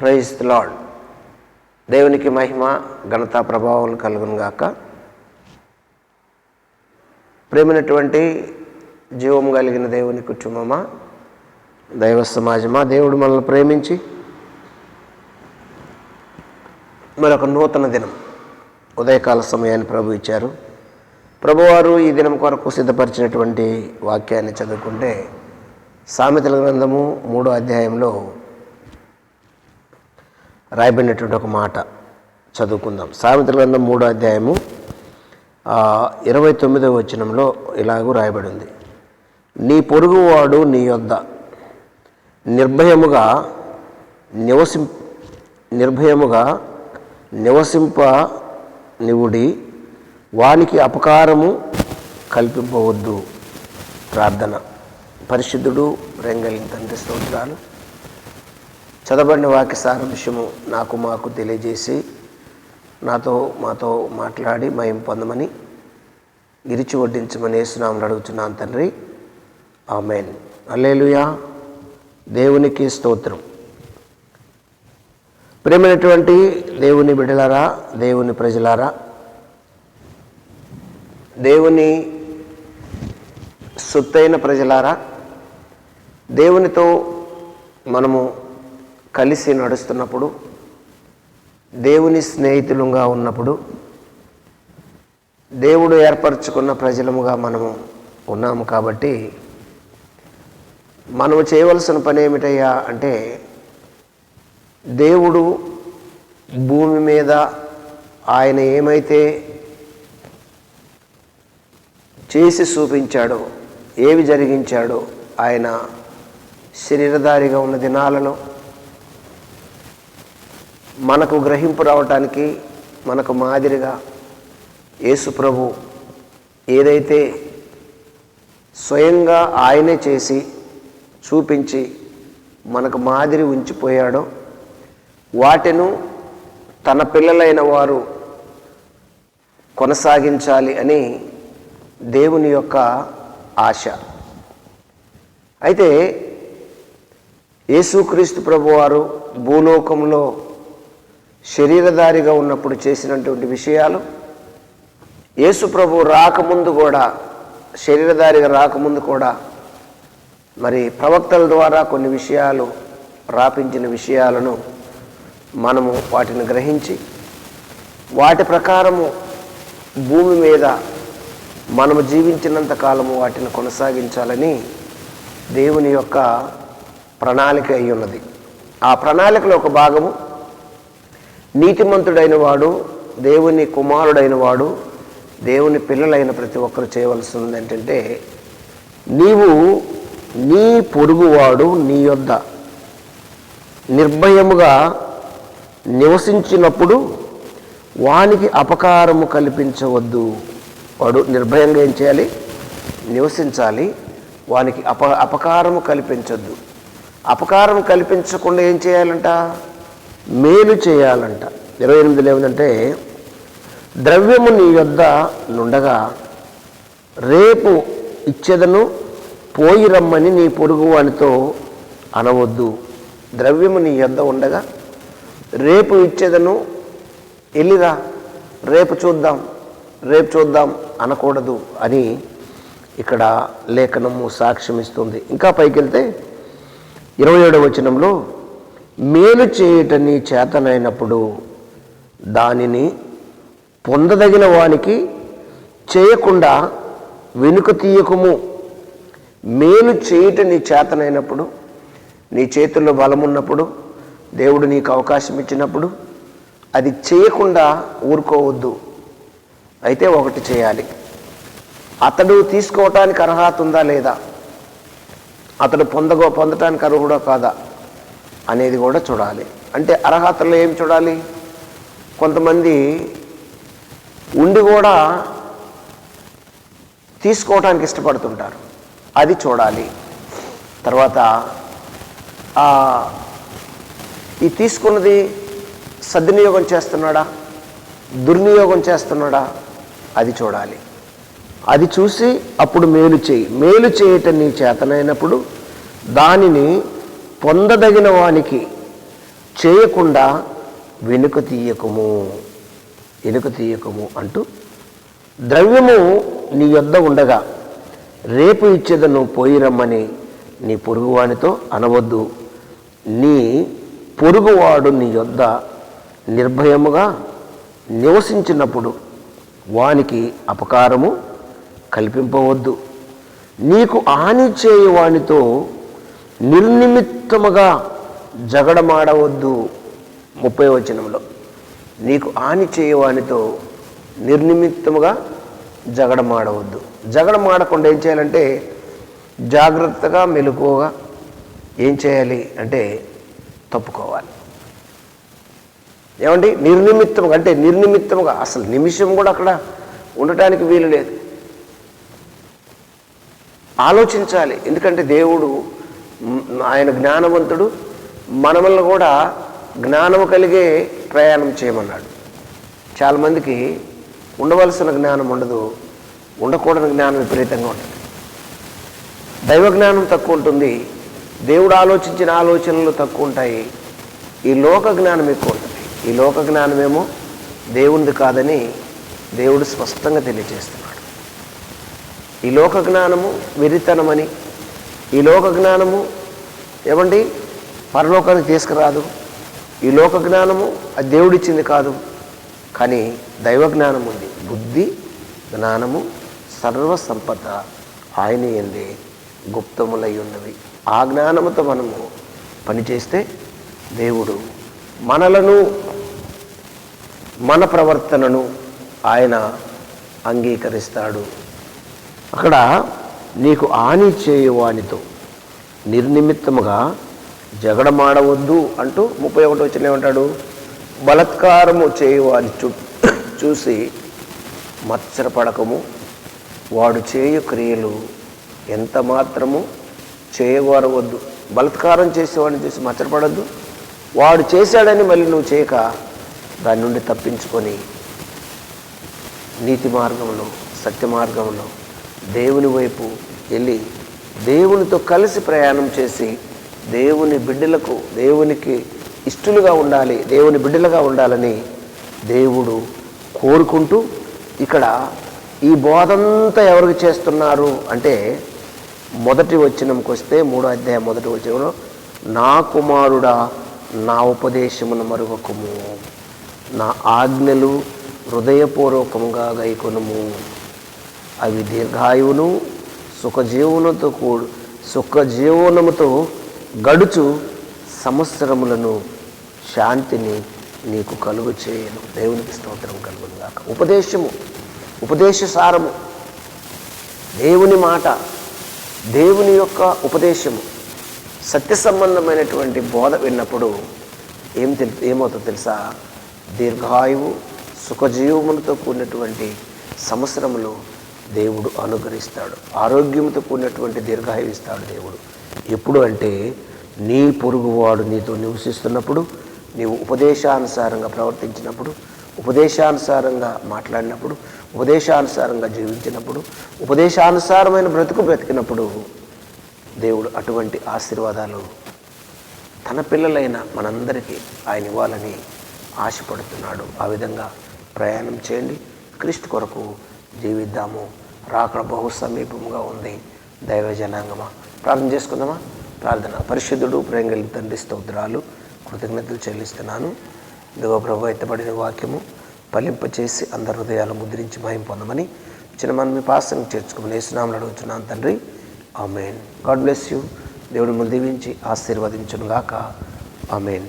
Praise lord దేవునికి మహిమ ఘనత ప్రభావం కలుగును గాక. ప్రేమైనటువంటి జీవం కలిగిన దేవుని కుటుంబమా దైవ సమాజమా దేవుడు మనల్ని ప్రేమించి మరొక నూతన దినం ఉదయకాల సమయాన్ని ప్రభు ఇచ్చారు. ప్రభువారు ఈ దినం కొరకు సిద్ధపరిచినటువంటి వాక్యాన్ని చదువుకుంటే సామెతల గ్రంథము మూడో అధ్యాయంలో రాయబడినటువంటి ఒక మాట చదువుకుందాం. సామెతల గ్రంథం మూడో అధ్యాయము ఇరవై తొమ్మిదవ వచనంలో ఇలాగూ రాయబడి ఉంది నీ పొరుగువాడు నీ యొద్ద నిర్భయముగా నివసిం నిర్భయముగా నివసింప నివుడి వానికి అపకారము కల్పింపవద్దు. ప్రార్థన. పరిశుద్ధుడు రెంగలిన తండ్రి స్తోత్రాలు. చదవబడిన వాక్య సారాంశము నాకు మాకు తెలియజేసి నాతో మాతో మాట్లాడి మయం పొందమని గిరిచి వడ్డించమని వేసునామని అడుగుతున్నాను తండ్రి. ఆమెన్. అల్లేలుయా దేవునికి స్తోత్రం. ప్రేమైనటువంటి దేవుని బిడలారా దేవుని ప్రజలారా దేవుని సొత్తైన ప్రజలారా దేవునితో మనము కలిసి నడుస్తున్నప్పుడు దేవుని స్నేహితులుగా ఉన్నప్పుడు దేవుడు ఏర్పరచుకున్న ప్రజలముగా మనము ఉన్నాము కాబట్టి మనము చేయవలసిన పని ఏమిటయ్యా అంటే దేవుడు భూమి మీద ఆయన ఏమైతే చేసి చూపించాడో ఏవి జరిగించాడో ఆయన శరీరధారిగా ఉన్న దినాలలో మనకు గ్రహింపు రావటానికి మనకు మాదిరిగా యేసు ప్రభు ఏదైతే స్వయంగా ఆయనే చేసి చూపించి మనకు మాదిరి ఉంచిపోయాడో వాటిను తన పిల్లలైన వారు కొనసాగించాలి అని దేవుని యొక్క ఆశ. అయితే యేసుక్రీస్తు ప్రభువారు భూలోకంలో శరీరధారిగా ఉన్నప్పుడు చేసినటువంటి విషయాలు. యేసు ప్రభు రాకముందు కూడా శరీరధారిగా రాకముందు కూడా మరి ప్రవక్తల ద్వారా కొన్ని విషయాలు రాపించిన విషయాలను మనము వాటిని గ్రహించి వాటి ప్రకారము భూమి మీద మనము జీవించినంత కాలము వాటిని కొనసాగించాలని దేవుని యొక్క ప్రణాళిక అయి ఉన్నది. ఆ ప్రణాళికలో ఒక భాగము నీతిమంతుడైన వాడు దేవుని కుమారుడైన వాడు దేవుని పిల్లలైన ప్రతి ఒక్కరు చేయవలసింది ఏంటంటే నీవు నీ పొరుగువాడు నీ యొద్ద. నిర్భయముగా నివసించినప్పుడు వానికి అపకారము కల్పించవద్దు. వాడు నిర్భయంగా ఏం చేయాలి? నివసించాలి. వానికి అప అపకారము కల్పించొద్దు. అపకారం కల్పించకుండా ఏం చేయాలంట? మేలు చేయాలంట. ఇరవై ఎనిమిదిలో ఏమిటంటే ద్రవ్యము నీ యొద్ద నుండగా రేపు ఇచ్చేదను పోయి రమ్మని నీ పొరుగు వానితో అనవద్దు. ద్రవ్యము నీ యొద్ద ఉండగా రేపు ఇచ్చేదను వెళ్ళిరా రేపు చూద్దాం రేపు చూద్దాం అనకూడదు అని ఇక్కడ లేఖనము సాక్ష్యం ఇస్తుంది ఇంకా పైకి వెళ్తే ఇరవై ఏడవ వచనంలో మేలు చేయటని చేతనైనప్పుడు దానిని పొందదగిన వానికి చేయకుండా వెనుక తీయకుము. మేలు చేయుట నీ చేతనైనప్పుడు నీ చేతుల్లో బలం ఉన్నప్పుడు దేవుడు నీకు అవకాశం ఇచ్చినప్పుడు అది చేయకుండా ఊరుకోవద్దు. అయితే ఒకటి చేయాలి. అతడు తీసుకోవటానికి అర్హత ఉందా లేదా? అతడు పొందగో పొందటానికి అర్హుడో కాదా? అనేది కూడా చూడాలి. అంటే అర్హతలో ఏం చూడాలి? కొంతమంది ఉండి కూడా తీసుకోవడానికి ఇష్టపడుతుంటారు. అది చూడాలి. తర్వాత ఈ తీసుకున్నది సద్వినియోగం చేస్తున్నాడా? దుర్వినియోగం చేస్తున్నాడా? అది చూడాలి. అది చూసి అప్పుడు మేలు చేయి. మేలు చేయటం నీ చేతనైనప్పుడు దానిని పొందదగిన వానికి చేయకుండా వెనుక తీయకము వెనుక తీయకము అంటూ ద్రవ్యము నీ యొద్ద ఉండగా రేపు ఇచ్చేదను పోయి రమ్మని నీ పొరుగువానితో అనవద్దు. నీ పొరుగువాడు నీ యొద్ద నిర్భయముగా నివసించినప్పుడు వానికి అపకారము కల్పింపవద్దు. నీకు హాని చేయవానితో నిర్నిమిత్తముగా జగడమాడవద్దు ముప్పై వచనంలో. నీకు హాని చేయవానితో నిర్నిమిత్తముగా జగడమాడవద్దు. జగడమాడకుండా ఏం చేయాలంటే జాగ్రత్తగా మెలకువగా ఏం చేయాలి అంటే తప్పుకోవాలి. ఏమండి? నిర్నిమిత్తముగా అంటే నిర్నిమిత్తముగా అసలు నిమిషం కూడా అక్కడ ఉండటానికి వీలు లేదు. ఆలోచించాలి. ఎందుకంటే దేవుడు ఆయన జ్ఞానవంతుడు. మనమల్ని కూడా జ్ఞానము కలిగే ప్రయాణం చేయమన్నాడు. చాలామందికి ఉండవలసిన జ్ఞానం ఉండదు ఉండకూడని జ్ఞానం విపరీతంగా ఉంటుంది. దైవ జ్ఞానం తక్కువ ఉంటుంది దేవుడు ఆలోచించిన ఆలోచనలు తక్కువ ఉంటాయి. ఈ లోక జ్ఞానం ఎక్కువ ఉంటుంది. ఈ లోక జ్ఞానమేమో దేవునిది కాదని దేవుడు స్పష్టంగా తెలియజేస్తున్నాడు. ఈ లోక జ్ఞానము వెరితనమని ఈ లోక జ్ఞానము ఏమండి? పరలోకానికి తీసుకురాదు. ఈ లోక జ్ఞానము అది దేవుడిచ్చింది కాదు. కానీ దైవ జ్ఞానం ఉంది. బుద్ధి జ్ఞానము సర్వ సంపద ఆయన ఎందే గుప్తములై ఉన్నవి ఆ జ్ఞానముతో మనము పనిచేస్తే దేవుడు మనలను మన ప్రవర్తనను ఆయన అంగీకరిస్తాడు. అక్కడ నీకు హాని చేయువానితో నిర్నిమిత్తముగా జగడమాడవద్దు అంటూ ముప్పై ఒకటి వచ్చిన ఏమంటాడు? బలత్కారము చేయువాని చూ చూసి మత్సరపడకము. వాడు చేయు క్రియలు ఎంత మాత్రము చేయగోరవద్దు బలత్కారం చేసేవాడిని చూసి మచ్చరపడద్దు వాడు చేశాడని మళ్ళీ నువ్వు చేయక దాని నుండి తప్పించుకొని నీతి మార్గంలో సత్య మార్గంలో దేవుని వైపు వెళ్ళి దేవునితో కలిసి ప్రయాణం చేసి దేవుని బిడ్డలకు దేవునికి ఇష్టలుగా ఉండాలి దేవుని బిడ్డలుగా ఉండాలని దేవుడు కోరుకుంటూ ఇక్కడ ఈ బోధంతా ఎవరికి చేస్తున్నారు అంటే మొదటి వచనంకి వస్తే మూడో అధ్యాయం మొదటి వచనంలో నా కుమారుడా నా ఉపదేశమును మరువకము. నా ఆజ్ఞలు హృదయపూర్వకముగా గైకొనము. అవి దీర్ఘాయువును సుఖజీవనతో కూడు సుఖజీవనముతో గడుచు సంవత్సరములను శాంతిని నీకు కలుగు చేయను. దేవునికి స్తోత్రం కలుగును గాక. ఉపదేశము ఉపదేశ సారము దేవుని మాట దేవుని యొక్క ఉపదేశము సత్య సంబంధమైనటువంటి బోధ విన్నప్పుడు ఏం తెలి ఏమవుతుందో తెలుసా? దీర్ఘాయువు సుఖజీవములతో కూడినటువంటి సంవత్సరములు దేవుడు అనుగ్రహిస్తాడు. ఆరోగ్యంతో కూడినటువంటి దీర్ఘాయువు ఇస్తాడు దేవుడు. ఎప్పుడు అంటే నీ పొరుగువాడు నీతో నివసిస్తున్నప్పుడు నీవు ఉపదేశానుసారంగా ప్రవర్తించినప్పుడు ఉపదేశానుసారంగా మాట్లాడినప్పుడు ఉపదేశానుసారంగా జీవించినప్పుడు ఉపదేశానుసారమైన బ్రతుకు బ్రతికినప్పుడు దేవుడు అటువంటి ఆశీర్వాదాలు తన పిల్లలైన మనందరికీ ఆయన ఇవ్వాలని ఆశపడుతున్నాడు. ఆ విధంగా ప్రయాణం చేయండి. క్రీస్తు కొరకు జీవిద్దాము. రాకడ బహు సమీపంగా ఉంది. దైవ జనాంగమా ప్రార్థన చేసుకుందామా? ప్రార్థన. పరిశుద్ధుడు ప్రేంగలి తండ్రి స్తోత్రాలు కృతజ్ఞతలు చెల్లిస్తున్నాను. ఇదిగో ప్రభు ఎత్తబడిన వాక్యము ఫలింపచేసి అందరి హృదయాలు ముద్రించి భయం పొందమని చిన్న మనం మీ పాసం చేర్చుకుని వేసినామని అడుగుతున్నాను తండ్రి. ఆమెన్. God bless you. దేవుడు ముందు దీవించి ఆశీర్వదించునుగాక. ఆమెన్.